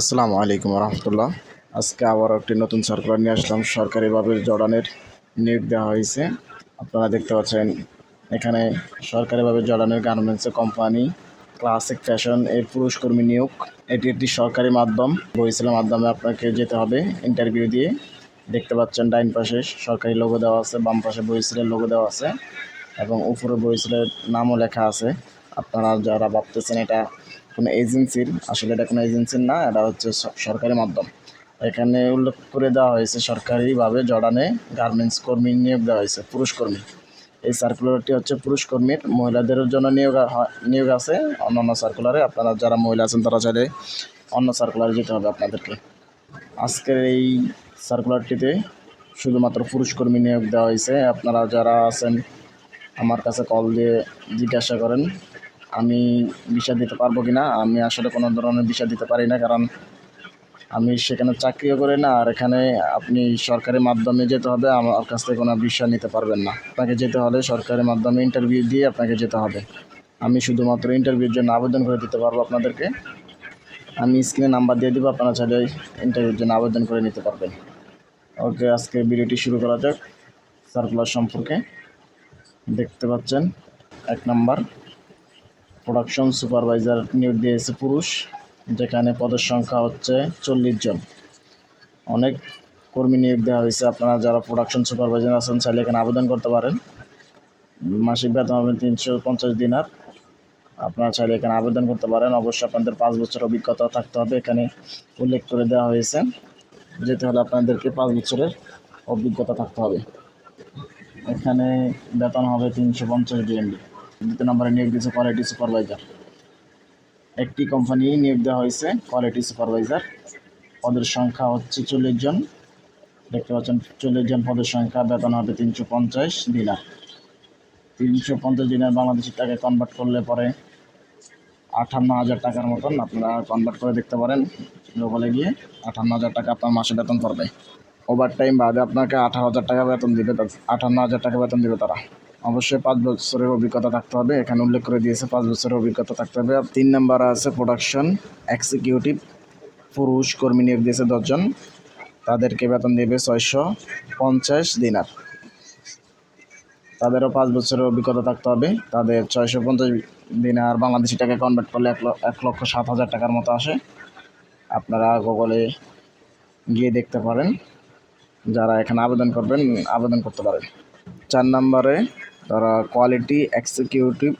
আসসালামু আলাইকুম রহমতুল্লাহ। আজকে আবার একটি নতুন সার্কুলার নিয়ে আসলাম। সরকারিভাবে জর্ডানের নিয়োগ দেওয়া হয়েছে। আপনারা দেখতে পাচ্ছেন, এখানে সরকারিভাবে জর্ডানের গার্মেন্টসের কোম্পানি ক্লাসিক ফ্যাশন এর পুরুষ কর্মী নিয়োগ। এটি একটি সরকারি মাধ্যম। বইসেলের মাধ্যমে আপনাকে যেতে হবে ইন্টারভিউ দিয়ে। দেখতে পাচ্ছেন, ডাইন পাশে সরকারি লোগো দেওয়া আছে, বাম পাশে বইসেলের লোগো দেওয়া আছে এবং উপরে বইসেলের নামও লেখা আছে। আপনারা যারা ভাবতেছেন এটা কোনো এজেন্সির আসলে এটা কোনো এজেন্সির না, এটা হচ্ছে সরকারি মাধ্যম। এখানে উল্লেখ করে দেওয়া হয়েছে সরকারিভাবে জর্ডানে গার্মেন্টস কর্মী নিয়োগ দেওয়া হয়েছে, পুরুষ কর্মী। এই সার্কুলারটি হচ্ছে পুরুষ কর্মীর মহিলাদের জন্য নিয়োগ নিয়োগ আছে। অন্যান্য সার্কুলারে আপনারা যারা মহিলা আছেন তারা চাইলে অন্য সার্কুলারে যেতে হবে আপনাদেরকে। আজকের এই সার্কুলারটিতে শুধুমাত্র পুরুষ কর্মী নিয়োগ দেওয়া হয়েছে। আপনারা যারা আছেন, আমার কাছে কল দিয়ে জিজ্ঞাসা করেন। আমি ভিসা দিতে পারব কি না আমি আসলে কোনো ধরনের ভিসা দিতে পারি না, কারণ আমি সেখানে চাকরিও করি না, আর এখানে আপনি সরকারি মাধ্যমে যেতে হবে, আমার কাছ থেকে কোনো ভিসা নিতে পারবেন না। আপনাকে যেতে হলে সরকারি মাধ্যমে ইন্টারভিউ দিয়ে আপনাকে যেতে হবে। আমি শুধুমাত্র ইন্টারভিউর জন্য আবেদন করে দিতে পারব আপনাদেরকে। আমি স্ক্রিনে নাম্বার দিয়ে দেবো, আপনারা চাইলে ইন্টারভিউর জন্য আবেদন করে নিতে পারবেন। ওকে, আজকে ভিডিওটি শুরু করা যাক। সার্কুলার সম্পর্কে। দেখতে পাচ্ছেন, এক নাম্বার প্রোডাকশন সুপারভাইজার নিয়োগ দিয়েছে পুরুষ, যেখানে পদের সংখ্যা হচ্ছে চল্লিশ জন। অনেক কর্মী নিয়োগ দেওয়া হয়েছে। আপনারা যারা প্রোডাকশন সুপারভাইজার আছেন, চাইলে এখানে আবেদন করতে পারেন। মাসিক বেতন হবে তিনশো পঞ্চাশ দিনার। আপনারা চাইলে এখানে আবেদন করতে পারেন। অবশ্যই আপনাদের পাঁচ বছর অভিজ্ঞতা থাকতে হবে। এখানে উল্লেখ করে দেওয়া হয়েছে। যেতে হলে আপনাদেরকে পাঁচ বছরের অভিজ্ঞতা থাকতে হবে। এখানে বেতন হবে তিনশো পঞ্চাশ ডিএমডি। দ্বিতীয় নম্বরে নিয়োগ দিয়েছে কোয়ালিটি সুপারভাইজার একটি কোম্পানি নিয়োগ দেওয়া হয়েছে কোয়ালিটি সুপারভাইজার পদের সংখ্যা হচ্ছে চল্লিশ জন। দেখতে পাচ্ছেন চল্লিশ জন পদের সংখ্যা বেতন হবে তিনশো পঞ্চাশ দিনার। তিনশো পঞ্চাশ দিনের বাংলাদেশি টাকায় কনভার্ট করলে পরে আটান্ন হাজার টাকার মতন আপনারা কনভার্ট করে দেখতে পারেন লোকালে গিয়ে। আটান্ন হাজার টাকা আপনার মাসে বেতন পড়বে। ওভার টাইম বাদে আপনাকে আঠারো হাজার টাকা বেতন দিবে, আটান্ন হাজার টাকা বেতন দিবে তারা। অবশ্যই পাঁচ বছরের অভিজ্ঞতা থাকতে হবে। এখানে উল্লেখ করে দিয়েছে, পাঁচ বছরের অভিজ্ঞতা থাকতে হবে। তিন নাম্বার আছে প্রোডাকশন এক্সিকিউটিভ পুরুষ কর্মী নিয়োগ দিয়েছে দশজন। তাদেরকে বেতন দেবে ছয়শো পঞ্চাশ দিনার। তাদেরও পাঁচ বছরের অভিজ্ঞতা থাকতে হবে। তাদের ছয়শো পঞ্চাশ দিনার বাংলাদেশি টাকা কনভার্ট করলে এক এক লক্ষ সাত হাজার টাকার মতো আসে। আপনারা গুগলে গিয়ে দেখতে পারেন। যারা এখানে আবেদন করবেন, আবেদন করতে পারেন। চার নম্বরে তারা কোয়ালিটি এক্সিকিউটিভ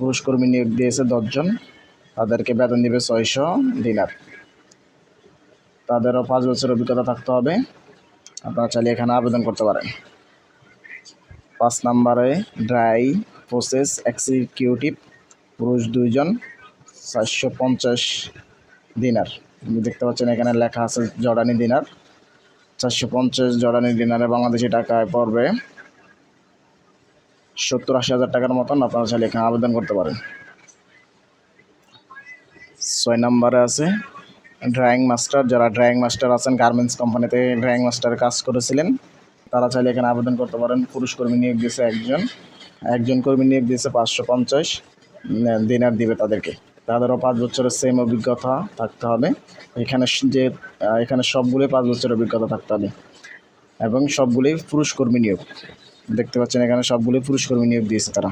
পুরুষ কর্মী নিয়োগ দিয়েছে দশজন। তাদেরকে বেতন দিবে ছয়শো দিনার। তাদেরও পাঁচ বছর অভিজ্ঞতা থাকতে হবে। আপনারা চাইলে এখানে আবেদন করতে পারেন। পাঁচ নম্বরে ড্রাই প্রসেস এক্সিকিউটিভ পুরুষ দুইজন, চারশো পঞ্চাশ দিনার। আপনি দেখতে পাচ্ছেন এখানে লেখা আছে জর্ডানি দিনার। চারশো পঞ্চাশ জর্ডানি দিনারে বাংলাদেশি টাকায় পড়বে। সত্তর আশি হাজার টাকার মতন আপনারা চাইলে এখানে আবেদন করতে পারেন। ছয় নম্বরে আছে ড্রয়িং মাস্টার যারা ড্রয়িং মাস্টার আছেন গার্মেন্টস কোম্পানিতে ড্রয়িং মাস্টার কাজ করেছিলেন, তারা চাইলে এখানে আবেদন করতে পারেন। পুরুষ কর্মী নিয়োগ দিয়েছে একজন। একজন কর্মী নিয়োগ দিয়েছে পাঁচশো পঞ্চাশ। দিনার দিবে তাদেরকে। তাদেরও পাঁচ বছরের সেম অভিজ্ঞতা থাকতে হবে। এখানে যে এখানে সবগুলোই পাঁচ বছরের অভিজ্ঞতা থাকতে হবে। এবং সবগুলোই পুরুষ কর্মী নিয়োগ। দেখতে পাচ্ছেন, এখানে সবগুলোই পুরুষ কর্মী নিয়োগ দিয়েছে তারা।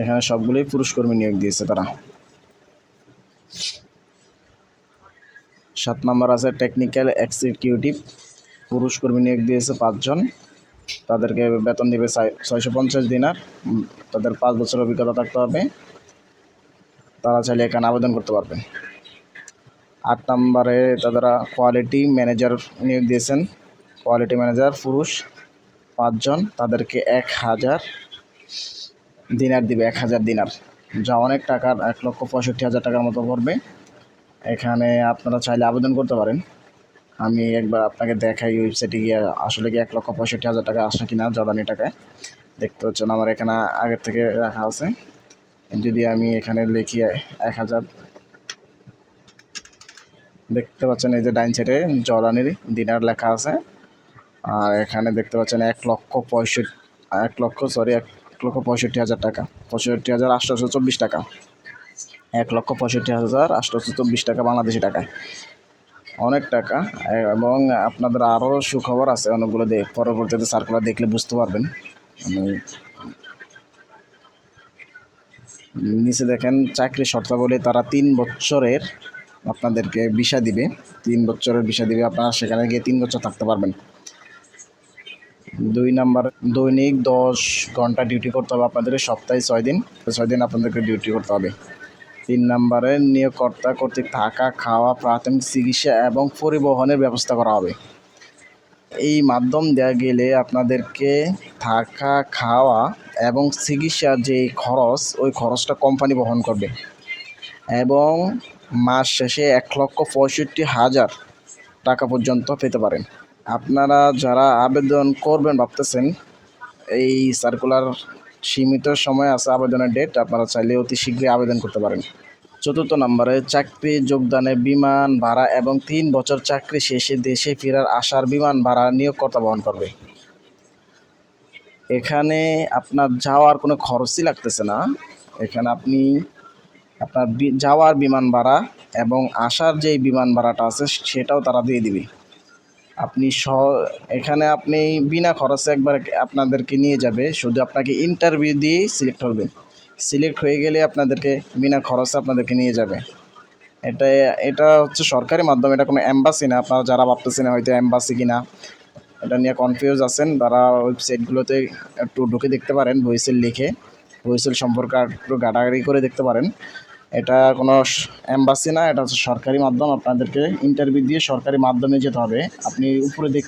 এখানে সবগুলোই পুরুষ কর্মী নিয়োগ দিয়েছে তারা। সাত নম্বর আছে টেকনিক্যাল এক্সিকিউটিভ পুরুষ কর্মী নিয়োগ দিয়েছে পাঁচজন। তাদেরকে বেতন দেবে ছয়শো পঞ্চাশ দিনার। তাদের পাঁচ বছর অভিজ্ঞতা থাকতে হবে। তারা চাইলে এখানে আবেদন করতে পারবেন। আট নম্বরে তারা কোয়ালিটি ম্যানেজার নিয়োগ দিয়েছেন। কোয়ালিটি ম্যানেজার পুরুষ। পাঁচজন, তাদেরকে এক হাজার দিনার দিবে, এক হাজার দিনার। যা অনেক টাকার, এক লক্ষ পঁয়ষট্টি হাজার টাকার মতো পড়বে। এখানে আপনারা চাইলে আবেদন করতে পারেন। আমি একবার আপনাকে দেখাই ওয়েবসাইটে গিয়ে আসলে কি এক লক্ষ পঁয়ষট্টি হাজার টাকা আসে কিনা জর্দানি টাকায়। দেখতে পাচ্ছেন আমার এখানে আগের থেকে রাখা আছে। যদি আমি এখানে লিখি এক হাজার, দেখতে পাচ্ছেন এই যে ডাইন সাইডে জর্দানির দিনার লেখা আছে। আর এখানে দেখতে পাচ্ছেন এক লক্ষ পঁয়ষট্টি, এক লক্ষ সরি এক লক্ষ পঁয়ষট্টি হাজার টাকা। পঁয়ষট্টি হাজার আটশোশো চব্বিশ টাকা। এক লক্ষ পঁয়ষট্টি হাজার আটশোশো চব্বিশ টাকা বাংলাদেশি টাকায় অনেক টাকা। এবং আপনাদের আরও সুখবর আছে, অনেকগুলো দেখ পরবর্তীতে সার্কুলার দেখলে বুঝতে পারবেন। নিচে দেখেন, চাকরি শর্তাবলী তারা তিন বছরের আপনাদেরকে ভিসা দিবে। তিন বছরের ভিসা দিবে, আপনারা সেখানে গিয়ে তিন বছর থাকতে পারবেন। দুই নাম্বার, দৈনিক দশ ঘণ্টা ডিউটি করতে হবে আপনাদেরকে সপ্তাহে ছয় দিন। ছয় দিন আপনাদেরকে ডিউটি করতে হবে। তিন নম্বরে নিয়োগকর্তা কর্তৃক থাকা, খাওয়া, প্রাথমিক চিকিৎসা এবং পরিবহনের ব্যবস্থা করা হবে। এই মাধ্যম দেওয়া গেলে আপনাদেরকে থাকা, খাওয়া এবং চিকিৎসার যে খরচ, ওই খরচটা কোম্পানি বহন করবে। এবং মাস শেষে এক লক্ষ পঁয়ষট্টি হাজার টাকা পর্যন্ত পেতে পারেন। আপনারা যারা আবেদন করবেন ভাবতেছেন, এই সার্কুলার সীমিত সময় আছে আবেদনের ডেট আপনারা চাইলে অতি শীঘ্রই আবেদন করতে পারেন। চতুর্থ নম্বরে চাকরি যোগদানে বিমান ভাড়া এবং তিন বছর চাকরি শেষে দেশে ফেরার আসার বিমান ভাড়া নিয়োগকর্তা বহন করবে। এখানে আপনার যাওয়ার কোনো খরচই লাগতেছে না। এখানে আপনি আপনার যাওয়ার বিমান ভাড়া এবং আসার যেই বিমান ভাড়াটা আছে, সেটাও তারা দিয়ে দিবে। আপনি স এখানে আপনি বিনা খরচে একবার আপনাদেরকে নিয়ে যাবে। শুধু আপনাকে ইন্টারভিউ দিয়ে সিলেক্ট হবেন সিলেক্ট হয়ে গেলে আপনাদেরকে বিনা খরচে আপনাদেরকে নিয়ে যাবে। এটা এটা হচ্ছে সরকারি মাধ্যম, এটা কোনো অ্যাম্বাসি না। আপনারা যারা ভাবতেছেন হয়তো এম্বাসি কিনা, এটা নিয়ে কনফিউজ আছেন। তারা ওয়েবসাইটগুলোতে একটু ঢুকে দেখতে পারেন ভয়েসেল লিখে। ভয়েসেল সম্পর্কে একটু ঘাটাঘাটি করে দেখতে পারেন। এটা কোনো এম্বাসি না, এটা হচ্ছে সরকারি মাধ্যম। আপনাদেরকে ইন্টারভিউ দিয়ে সরকারি মাধ্যমে যেতে হবে। আপনি উপরে দেখ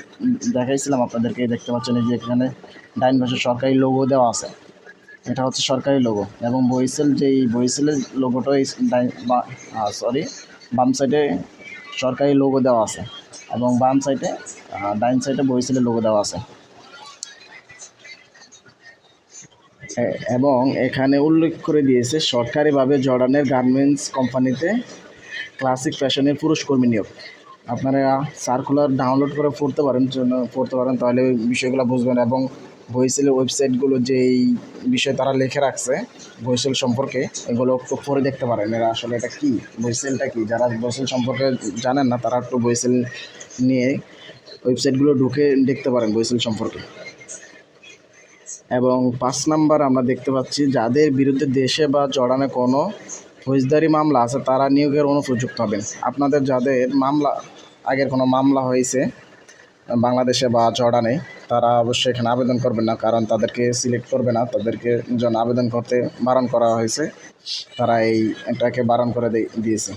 দেখাইছিলাম আপনাদেরকে দেখতে পাচ্ছেন যে এখানে ডাইন পাশে সরকারি লোগো দেওয়া আছে। এটা হচ্ছে সরকারি লোগো এবং বইসেল যে এই বইসেলের লোগোটা এই ডাইন বা সরি বাম সাইডে সরকারি লোগো দেওয়া আছে এবং বাম সাইডে ডাইন সাইডে বইসেলের লোগো দেওয়া আছে। এবং এখানে উল্লেখ করে দিয়েছে, সরকারিভাবে জর্ডানের গার্মেন্টস কোম্পানিতে ক্লাসিক ফ্যাশনের পুরুষ কর্মী নিয়োগ। আপনারা সার্কুলার ডাউনলোড করে পড়তে পারেন পড়তে পারেন, তাহলে ওই বিষয়গুলো বুঝবেন এবং বইসেলের ওয়েবসাইটগুলো যেই বিষয় তারা লিখে রাখছে বইসেল সম্পর্কে, এগুলো একটু পড়ে দেখতে পারেন, এরা আসলে এটা কী বইসেলটা কী? যারা বইসেল সম্পর্কে জানেন না, তারা একটু বইসেল নিয়ে ওয়েবসাইটগুলো ঢুকে দেখতে পারেন বইসেল সম্পর্কে। এবং পাঁচ নাম্বার আমরা দেখতে পাচ্ছি, যাদের বিরুদ্ধে দেশে বা জড়ানে কোনো ফৌজদারি মামলা আছে, তারা নিয়োগের অনুপযুক্ত হবেন। আপনাদের যাদের মামলা, আগের কোনো মামলা হয়েছে, বাংলাদেশে বা জর্ডানে তারা অবশ্যই এখানে আবেদন করবেন না, কারণ তাদেরকে সিলেক্ট করবে না। তাদেরকে যেন আবেদন করতে বারণ করা হয়েছে, তারা এই এটাকে বারণ করে দিয়ে- দিয়েছে।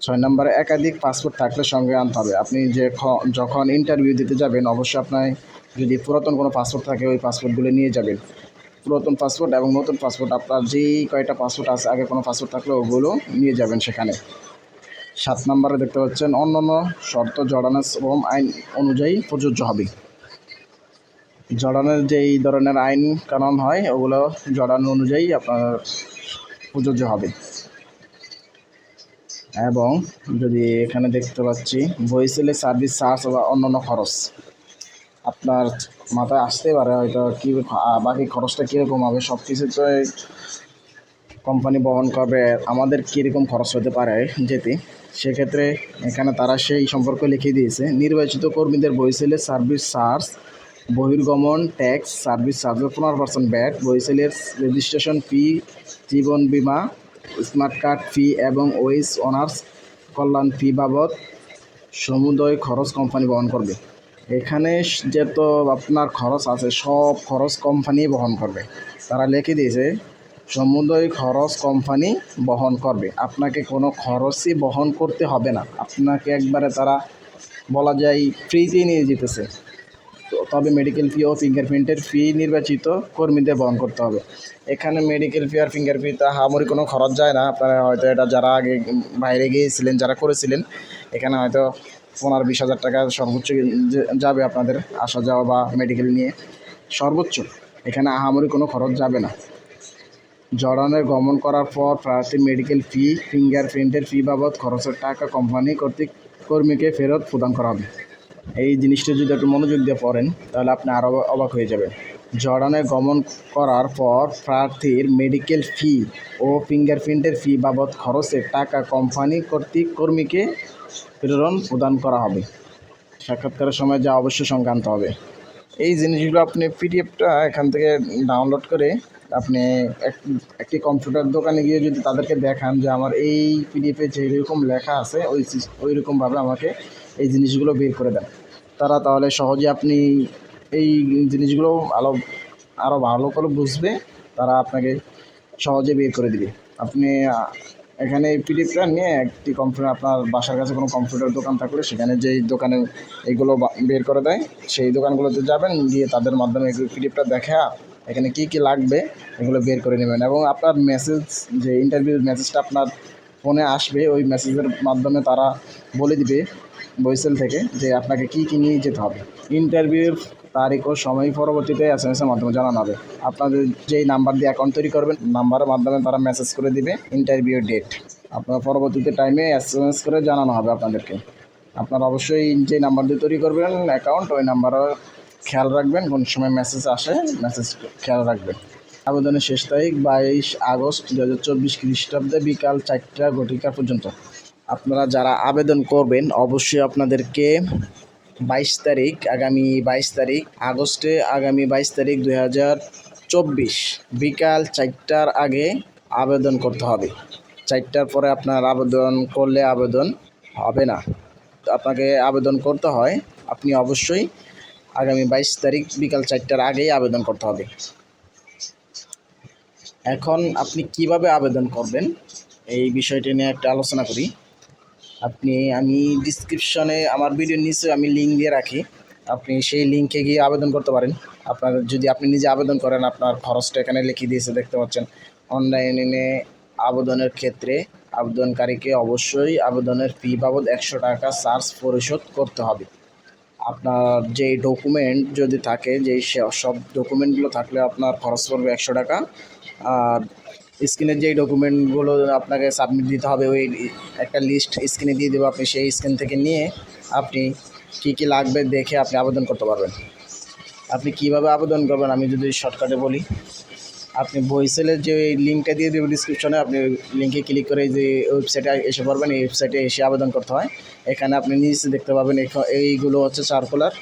ছয় নম্বরে, একাধিক পাসপোর্ট থাকলে সঙ্গে আনতে হবে। আপনি যে যখন ইন্টারভিউ দিতে যাবেন, অবশ্যই আপনার যদি পুরাতন কোনো পাসপোর্ট থাকে, ওই পাসপোর্টগুলো নিয়ে যাবেন। পুরাতন পাসপোর্ট এবং নতুন পাসপোর্ট, আপনার যেই কয়টা পাসপোর্ট আছে, আগে কোনো পাসপোর্ট থাকলে ওগুলো নিয়ে যাবেন সেখানে। সাত নম্বরে দেখতে পাচ্ছেন অন্য অন্য শর্ত জর্ডানের শ্রম আইন অনুযায়ী প্রযোজ্য হবে। জর্ডানের যেই ধরনের আইন কানুন হয়, ওগুলো জর্ডান অনুযায়ী আপনার প্রযোজ্য হবে। এবং যদি এখানে দেখতে পাচ্ছি ভয়েসেলে সার্ভিস চার্জ বা অন্যান্য খরচ। আপনার মাথায় আসতে পারে হয়তো কী বাকি খরচটা কীরকম হবে সব কিছু তো কোম্পানি বহন করবে, আমাদের কীরকম খরচ হতে পারে যেতে? সেক্ষেত্রে এখানে তারা সেই সম্পর্কে লিখে দিয়েছে, নির্বাচিত কর্মীদের বইসেলের সার্ভিস চার্জ বহির্গমন ট্যাক্স সার্ভিস চার্জের পনেরো পার্সেন্ট ব্যাট বইসেলের রেজিস্ট্রেশন ফি জীবন বীমা স্মার্ট কার্ড ফি এবং ওয়েস অনার্স কল্যাণ ফি বাবদ সমুদয় খরচ কোম্পানি বহন করবে। এখানে যত আপনার খরচ আছে, সব খরচ কোম্পানি বহন করবে। তারা লিখে দিয়েছে, সমুদয় খরচ কোম্পানি বহন করবে। আপনাকে কোনো খরচই বহন করতে হবে না। আপনাকে একবারে তারা বলা যায় ফ্রিতেই নিয়ে যেতেছে। তো- তবে মেডিকেল ফি ও ফিঙ্গারপ্রিন্টের ফি নির্বাচিত কর্মীদের বহন করতে হবে। এখানে মেডিকেল ফি আর ফিঙ্গারপ্রিন্ট হামরি কোনো খরচ যায় না। আপনারা হয়তো এটা যারা আগে বাইরে গিয়েছিলেন, যারা করেছিলেন, এখানে হয়তো পনেরো বিশ হাজার টাকা সর্বোচ্চ যাবে আপনাদের আসা যাওয়া বা মেডিকেল নিয়ে, সর্বোচ্চ। এখানে আহামরি কোনো খরচ যাবে না। জর্ডানের গমন করার পর প্রার্থী মেডিকেল ফি ফিঙ্গারপ্রিন্টের ফি বাবদ খরচের টাকা কোম্পানি কর্তৃক কর্মীকে ফেরত প্রদান করা হবে। এই জিনিসটা যদি একটু মনোযোগ দিয়ে পড়েন, তাহলে আপনি আরও অবাক হয়ে যাবেন। জর্ডানে গমন করার পর প্রার্থীর মেডিকেল ফি ও ফিঙ্গারপ্রিন্টের ফি বাবদ খরচের টাকা কোম্পানি কর্তৃক কর্মীকে প্রেরণ প্রদান করা হবে। সাক্ষাৎকারের সময় যা অবশ্যই সংক্রান্ত হবে। এই জিনিসগুলো আপনি পিডিএফটা এখান থেকে ডাউনলোড করে আপনি এক- একটি কম্পিউটার দোকানে গিয়ে যদি তাদেরকে দেখান যে আমার এই পিডিএফে যেরকম লেখা আছে, ওই ওই রকমভাবে আমাকে এই জিনিসগুলো বের করে দেন। তারা তাহলে সহজে আপনি এই জিনিসগুলো আরও আরও ভালো করে বুঝবে, তারা আপনাকে সহজে বের করে দিবে। আপনি এখানে পিডিএফটা নিয়ে একটি কম্পিউটার আপনার বাসার কাছে কোনো কম্পিউটার দোকান থাকলে সেখানে যেই দোকানে এগুলো বের করে দেয়, সেই দোকানগুলোতে যাবেন, গিয়ে তাদের মাধ্যমে এগুলো পিডিএফটা দেখা এখানে কি কি লাগবে, এগুলো বের করে নেবেন। এবং আপনার মেসেজ যে ইন্টারভিউ মেসেজটা আপনার ফোনে আসবে, ওই মেসেজের মাধ্যমে তারা বলে দিবে বইসেল থেকে যে আপনাকে কি কি নিয়ে যেতে হবে। ইন্টারভিউর তারিখ ও সময় পরবর্তীতে এস এম এসের মাধ্যমে জানানো হবে। আপনাদের যেই নাম্বার দিয়ে অ্যাকাউন্ট তৈরি করবেন নাম্বারের মাধ্যমে তারা মেসেজ করে দিবে ইন্টারভিউ ডেট আপনার পরবর্তীতে টাইমে এস এম এস করে জানানো হবে আপনাদেরকে। আপনারা অবশ্যই যে নাম্বার দিয়ে তৈরি করবেন অ্যাকাউন্ট ওই নাম্বারও খেয়াল রাখবেন, কোন সময় মেসেজ আসে মেসেজ খেয়াল রাখবেন। আবেদনের শেষ তারিখ বাইশ আগস্ট দু হাজার চব্বিশ খ্রিস্টাব্দে বিকাল চারটা ঘটিকা পর্যন্ত। আপনারা যারা আবেদন করবেন, অবশ্যই আপনাদেরকে বাইশ তারিখ, আগামী বাইশ তারিখ, আগস্টে আগামী বাইশ তারিখ দুই হাজার চব্বিশ। বিকাল চারটার আগে আবেদন করতে হবে। চারটার পরে আপনার আবেদন করলে আবেদন হবে না। আপনাকে আবেদন করতে হয়। আপনি অবশ্যই আগামী বাইশ তারিখ বিকাল চারটার আগেই আবেদন করতে হবে। এখন আপনি কীভাবে আবেদন করবেন? এই বিষয়টি নিয়ে একটা আলোচনা করি। আপনি, আমি ডিসক্রিপশনে আমার ভিডিওর নিচে আমি লিঙ্ক দিয়ে রাখি। আপনি সেই লিঙ্কে গিয়ে আবেদন করতে পারেন। আপনার, যদি আপনি নিজে আবেদন করেন, আপনার খরচটা এখানে লিখে দিয়েছে, দেখতে পাচ্ছেন। অনলাইনে আবেদনের ক্ষেত্রে আবেদনকারীকে অবশ্যই আবেদনের ফি বাবদ একশো টাকা চার্জ পরিশোধ করতে হবে। আপনার যে ডকুমেন্ট যদি থাকে, যে সে- সব ডকুমেন্টগুলো থাকলে আপনার খরচ পড়বে একশো টাকা। আর স্ক্রিনের যেই ডকুমেন্টগুলো আপনাকে সাবমিট দিতে হবে, ওই একটা লিস্ট স্ক্রিনে দিয়ে দেবো আপনি, সেই স্ক্রিন থেকে নিয়ে আপনি কী কী লাগবে দেখে আপনি আবেদন করতে পারবেন। আপনি কীভাবে আবেদন করবেন আমি যদি শর্টকাটে বলি, আপনি বইসেলের যে লিঙ্কটা দিয়ে দেবো ডিসক্রিপশনে আপনি লিঙ্কে ক্লিক করে যে ওয়েবসাইটে এসে পড়বেন, এই ওয়েবসাইটে এসে আবেদন করতে হয়। এখানে আপনি নিচে দেখতে পাবেন এইগুলো হচ্ছে সার্কুলার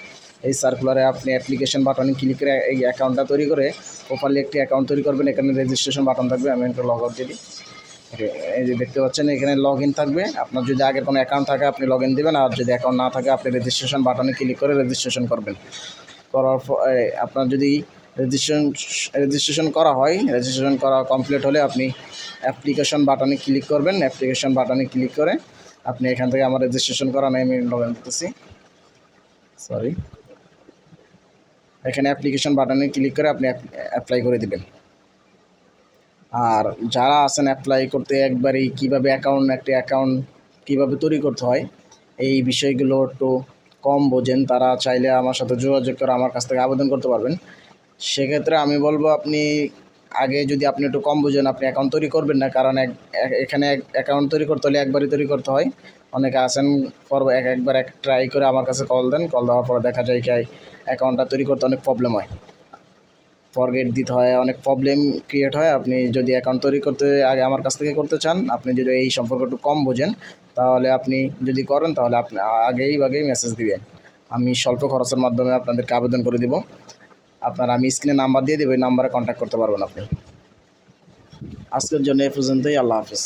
এই সার্কুলারে আপনি অ্যাপ্লিকেশন বাটনে ক্লিক করে এই অ্যাকাউন্টটা তৈরি করে প্রপারলি একটি অ্যাকাউন্ট তৈরি করবেন। এখানে রেজিস্ট্রেশন বাটন থাকবে, আমি একটা লগ আউট দিই। এই যে দেখতে পাচ্ছেন, এখানে লগ ইন থাকবে। আপনার যদি আগের কোনো অ্যাকাউন্ট থাকে, আপনি লগ ইন দেবেন। আর যদি অ্যাকাউন্ট না থাকে, আপনি রেজিস্ট্রেশন বাটনে ক্লিক করে রেজিস্ট্রেশন করবেন। করার আপনার যদি রেজিস্ট্রেশন রেজিস্ট্রেশন করা হয় রেজিস্ট্রেশন করা কমপ্লিট হলে আপনি অ্যাপ্লিকেশন বাটনে ক্লিক করবেন। অ্যাপ্লিকেশন বাটনে ক্লিক করে আপনি এখান থেকে আমার রেজিস্ট্রেশন করা নেই আমি লগ ইন করতেছি। সরি এখানে অ্যাপ্লিকেশন বাটনে ক্লিক করে আপনি অ্যাপ্লাই করে দিবেন। আর যারা আছেন অ্যাপ্লাই করতে একবারেই কীভাবে অ্যাকাউন্ট একটা অ্যাকাউন্ট কীভাবে তৈরি করতে হয়, এই বিষয়গুলো একটু কম বোঝেন। তারা চাইলে আমার সাথে যোগাযোগ করে আমার কাছ থেকে আবেদন করতে পারবেন। সেক্ষেত্রে আমি বলব আপনি আগে যদি আপনি একটু কম বুঝেন, আপনি অ্যাকাউন্ট তৈরি করবেন না, কারণ এখানে অ্যাকাউন্ট তৈরি করতে হলে একবারই তৈরি করতে হয়। অনেকে আছেন করব এক একবার এক ট্রাই করে আমার কাছে কল দেন কল দেওয়ার পরে দেখা যায় কি অ্যাকাউন্টটা তৈরি করতে অনেক প্রবলেম হয়। ফরগেট দিতে হয়, অনেক প্রবলেম ক্রিয়েট হয়। আপনি যদি অ্যাকাউন্ট তৈরি করতে আগে আমার কাছ থেকে করতে চান, আপনি যদি এই সম্পর্কে একটু কম বোঝেন, তাহলে আপনি যদি করেন, তাহলে আপনি আগেই আগেই মেসেজ দিবেন। আমি স্বল্প খরচের মাধ্যমে আপনাদেরকে আবেদন করে দিব। আপনার আমি স্ক্রিনে নাম্বার দিয়ে দেবো, এই নাম্বারে কন্ট্যাক্ট করতে পারবেন আপনি। আজকের জন্য এ পর্যন্তই, আল্লাহ হাফিজ।